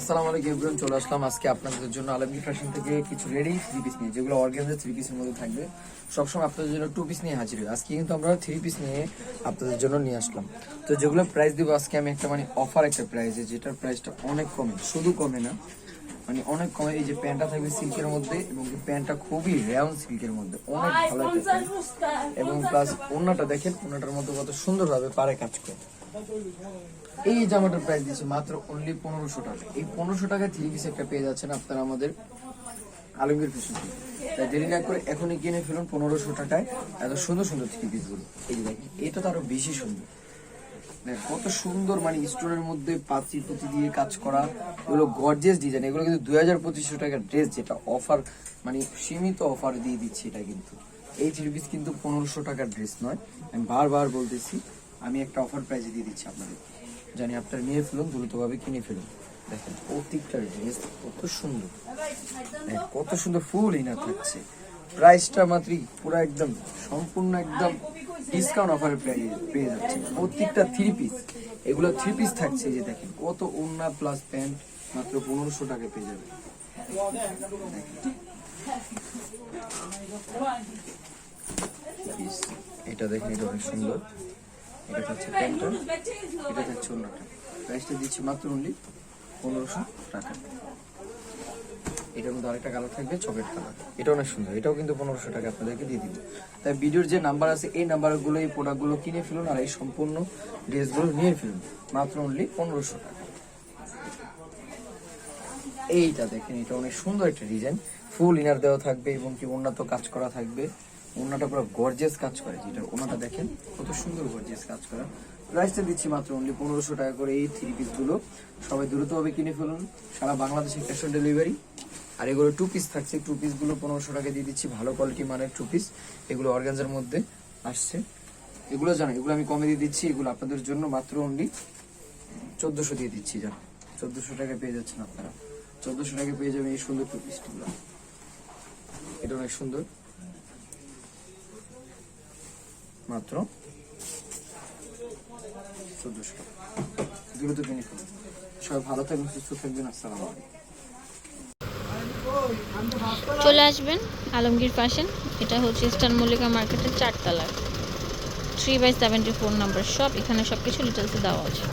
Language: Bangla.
আসসালামু আলাইকুম এভরিওয়ান চলে আসলাম আজকে আপনাদের জন্য আলমগীর ফ্যাশন থেকে কিছু রেডি থ্রি পিস নিয়ে, যেগুলো অর্গানজার থ্রি পিসের মধ্যে থাকবে। সবসময় আপনাদের জন্য টু পিস নিয়ে হাজির হয় আজকে কিন্তু আমরা থ্রি পিস নিয়ে আপনাদের জন্য নিয়ে আসলাম। তো যেগুলো প্রাইস দিব, আজকে আমি একটা মানে অফার একটা প্রাইসে যেটার প্রাইসটা অনেক কমে, শুধু কমে না মানে অনেক কমে। এই যে প্যান্টটা থাকবে সিল্কের মধ্যে এবং এই প্যান্টটা খুবই রেয়ন সিল্কের মধ্যে। অনেক ভালো একটা এবং প্লাস ওন্নাটা দেখেন ওন্নাটার মধ্যে কত সুন্দরভাবে পারে কাজ করে। এই জামাটার প্রাইস দিচ্ছে মাত্র অনলি পনেরোশো টাকা। এই পনেরোশো টাকা থ্রি পিস একটা পেয়ে যাচ্ছেন আপনারা আমাদের আলমগীর ফ্যাশন। তাই দেরি না করে এখনই কিনে ফেলুন পনেরোশো টাকায়। এত সুন্দর সুন্দর থ্রি পিসগুলো। এই যে দেখেন এটা তো আরও বেশি সুন্দর। কত সুন্দর মানে স্টোনের মধ্যে পাঁচি পুঁতি দিয়ে কাজ করা, এগুলো গর্জেস ডিজাইন এগুলো কিন্তু দুই হাজার পঁচিশশো টাকার ড্রেস যেটা অফার মানে সীমিত অফার দিয়ে দিচ্ছে এটা কিন্তু। এই থ্রি পিস কিন্তু পনেরোশো টাকার ড্রেস নয়। আমি বারবার বলতেছি, আমি একটা অফার প্রাইসে দিয়ে দিচ্ছি আপনাদের। জানি আপনারা নিয়ে ফেলুন, দ্রুতভাবে কিনে ফেলুন। দেখেন, প্রত্যেকটা ড্রেস কত সুন্দর। কত সুন্দর ফুল ইনার থাকছে। প্রাইসটা মাত্রই পুরো একদম, সম্পূর্ণ একদম ডিসকাউন্ট অফারে পেয়ে যাচ্ছে। প্রত্যেকটা থ্রি পিস এগুলো থ্রি পিস থাকছে যে দেখেন, কত ওন্না প্লাস প্যান্ট মাত্র পনেরোশো টাকা পেয়ে যাবে। এটা দেখেন, এটা অনেক সুন্দর। এটা থাকছে প্যান্টটা। এটা থাকছে অন্যটা প্রাইসটা দিচ্ছি মাত্র অনলি পনেরোশো টাকা। এটার মধ্যে আরেকটা কালার থাকবে চকলেট কালার এটা অনেক সুন্দর। এটাও কিন্তু পনেরোশো টাকা আপনাদেরকে দিয়ে দিব। তাই ভিডিওর যে নাম্বার আছে, এই নাম্বারগুলো এই প্রোডাক্টগুলো কিনে ফেলুন আর এই সম্পূর্ণ ড্রেসগুলো নিয়ে ফেলুন। মাত্র অনলি পনেরোশো টাকা। এইটা দেখেন, এটা অনেক সুন্দর একটা ডিজাইন ফুল ইনার দেওয়া থাকবে এবং কি উন্নত কাজ করা থাকবে। ওনাটা পুরো গর্জেস কাজ করে। যেটা ওনাটা দেখেন, কত সুন্দর গর্জেস কাজ করা। প্রাইসটা দিচ্ছি মাত্র অনলি পনেরোশো টাকা করে এই থ্রি পিসগুলো। সবাই দ্রুতভাবে কিনে ফেলুন। সারা বাংলাদেশে ক্যাশ অন ডেলিভারি আর এগুলো টু পিস থাকছে টু পিসগুলো পনেরোশো টাকা দিয়ে দিচ্ছি, ভালো কোয়ালিটি মানের টু পিস এগুলো অর্গানজার মধ্যে আসছে। এগুলো জানো এগুলো আমি কমে দিয়ে দিচ্ছি, এগুলো আপনাদের জন্য মাত্র অনলি চোদ্দশো দিয়ে দিচ্ছি জান চোদ্দশো টাকা পেয়ে যাচ্ছেন আপনারা। চোদ্দশো টাকা পেয়ে যাবেন এই সুন্দর টু পিসগুলো এটা অনেক সুন্দর। মাত্র চোদ্দশো টাকা। দ্রুত কিনে ফেলুন সবাই ভালো থাকবেন, সুস্থ থাকবেন, আসসালামু আলাইকুম। চলে আসবেন আলমগীর ফ্যাশন এটা হচ্ছে ইস্টার্ন মল্লিকা মার্কেটের চারতলায় three by seventy four number shop এখানে সব কিছু ডিটেলসে দেওয়া আছে।